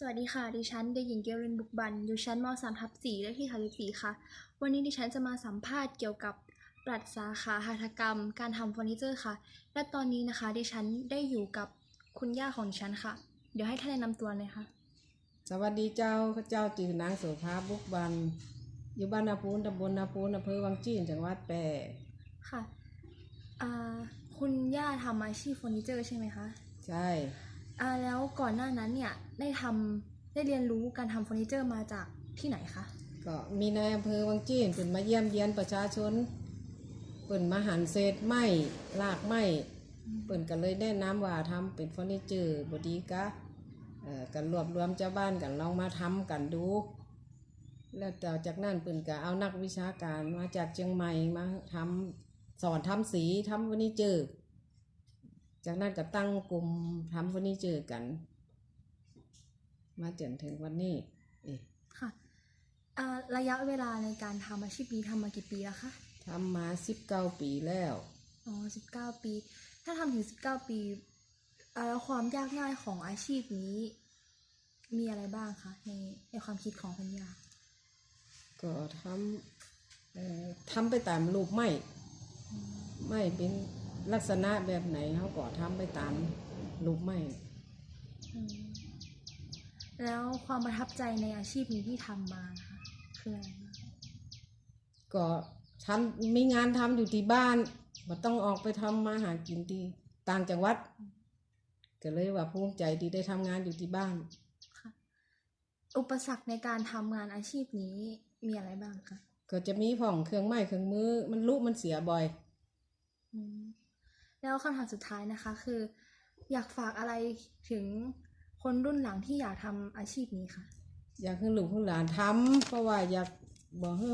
สวัสดีค่ะ ดิฉันเด็กหญิงเกลรินบุกบัน อยู่ชั้นม .3 ทับ4เลขที่34ค่ะ วันนี้ดิฉันจะมาสัมภาษณ์เกี่ยวกับปรัชสาขาหัตถกรรม การทำเฟอร์นิเจอร์ค่ะ และตอนนี้นะคะ ดิฉันได้อยู่กับคุณย่าของดิฉันค่ะ เดี๋ยวให้ท่านแนะนำตัวเลยค่ะ สวัสดีเจ้าข้าเจ้าจือนางโสภาบุกบัน อยู่บ้านนาปูนตำบลนาปูนอำเภอวังจีนจังหวัดแปร่ค่ะอ่าคุณย่าทำอาชีพเฟอร์นิเจอร์ใช่ไหมคะ ใช่ อ่าแล้วก่อนหน้านั้นเนี่ยได้ทำได้เรียนรู้การทำเฟอร์นิเจอร์มาจากที่ไหนคะ ก็มีนายอำเภอวังจีนเป็นมาเยี่ยมเยียนประชาชนเปิ่นมาหันเศษไม้ลากไม้เปิ่นก็เลยแนะนำว่าทำเป็นเฟอร์นิเจอร์บดีกะเอ่อกันรวบรวมเจ้าบ้านกันลองมาทำกันดู แล้วต่อจากนั้นเปิ่นก็เอานักวิชาการมาจากเชียงใหม่มาทำสอนทำสีทำเฟอร์นิเจอร์ จากนั้นก็ตั้งกลุ่มทำเฟอร์นิเจอร์กัน มาจนถึงวันนี้เอ๊ะค่ะอ่าระยะเวลาในการทำอาชีพนี้ทำมากี่ปีแล้วคะทำมาสิบเก้าปีแล้ว อ๋อสิบเก้าปี ถ้าทำถึงสิบเก้าปีอ่าแล้วความยากง่ายของอาชีพนี้ มีอะไรบ้างคะในในความคิดของคุณยาก็ทำเอ่อทำไปตามรูปไม้ไม้เป็น ลักษณะแบบไหนเขาก็ทำไปตามรูปไม้อืมแล้วความประทับใจในอาชีพนี้ที่ทำมานะคะคืออะไรบ้างก็ทำมีงานทำอยู่ที่บ้านม่ต้องออกไปทำมาหากินที่ต่างจังหวัด ก็เลยว่าภูมิใจที่ได้ทำงานอยู่ที่บ้าน ค่ะ อุปสรรคในการทำงานอาชีพนี้มีอะไรบ้างคะก็จะมีผ่องเครื่องไม้เครื่องมือ มันลุมันเสียบ่อย อืม แล้วคำถามสุดท้ายนะคะ คือ อยากฝากอะไรถึงคนรุ่นหลังที่อยากทำอาชีพนี้ค่ะ อยากให้ลูกให้หลานทำเพราะว่าอยากบอกให้